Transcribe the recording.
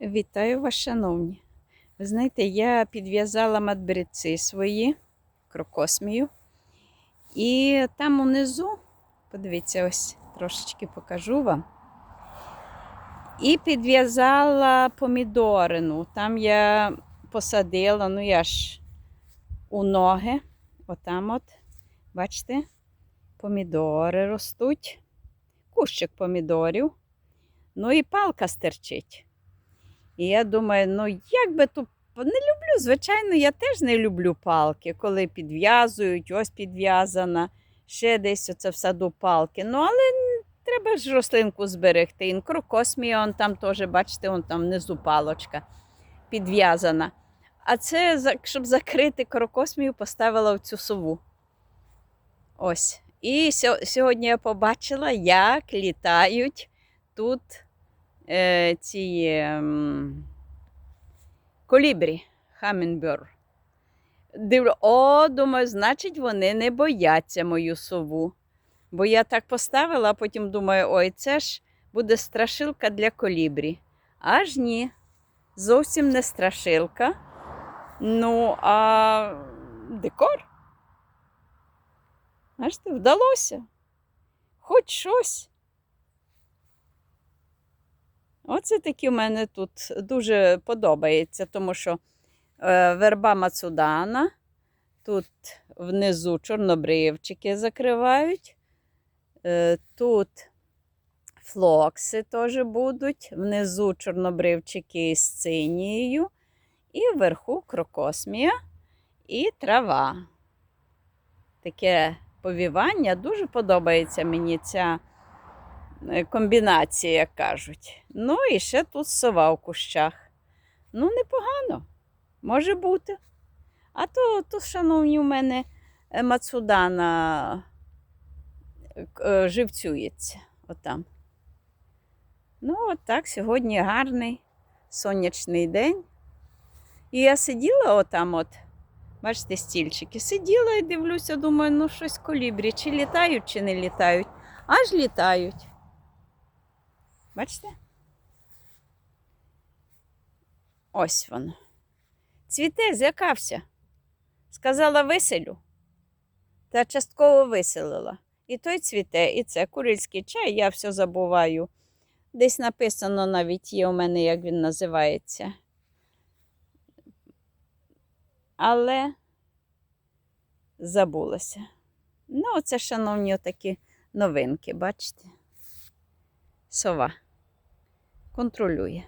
Вітаю вас, шановні. Ви знаєте, я підв'язала матбриці свої крокосмію. І там унизу, подивіться, ось трошечки покажу вам. І підв'язала помідорину. Там я посадила, ну я ж у ноги. Отам от, бачите, помідори ростуть. Кущик помідорів. Ну і палка стерчить. І я думаю, ну як би то не люблю, звичайно, я теж не люблю палки, коли підв'язують, ось підв'язана, ще десь оце в саду палки. Ну, але треба ж рослинку зберегти. І он там теж, бачите, он там внизу палочка підв'язана. А це, щоб закрити крокосмію, поставила в цю сову. Ось. І сьогодні я побачила, як літають тут е, ці ем, колібрі, хамінбер. Дивлю, о, думаю, значить, вони не бояться мою сову. Бо я так поставила, а потім думаю, ой, це ж буде страшилка для колібрі. Аж ні, зовсім не страшилка. Ну, а декор. Бачите, вдалося. Хоч щось. Оце такі в мене тут дуже подобається, тому що е, верба Мацудана, тут внизу чорнобривчики закривають, е, тут флокси теж будуть, внизу чорнобривчики з цинією, і вверху крокосмія і трава. Таке повівання дуже подобається мені ця комбінація, як кажуть. Ну і ще тут сова в кущах. Ну, непогано, може бути. А то, то шановні, у мене е, Мацудана е, е, живцюється отам. Ну, от так, сьогодні гарний сонячний день. І я сиділа отам, от, бачите, стільчики, сиділа і дивлюся, думаю, ну щось колібрі, чи літають, чи не літають. Аж літають. Бачите? Ось воно. Цвіте, злякався. Сказала виселю. Та частково виселила. І той цвіте, і це курильський чай, я все забуваю. Десь написано навіть є у мене, як він називається. Але забулася. Ну, оце, шановні, такі новинки, бачите? Сова контролює.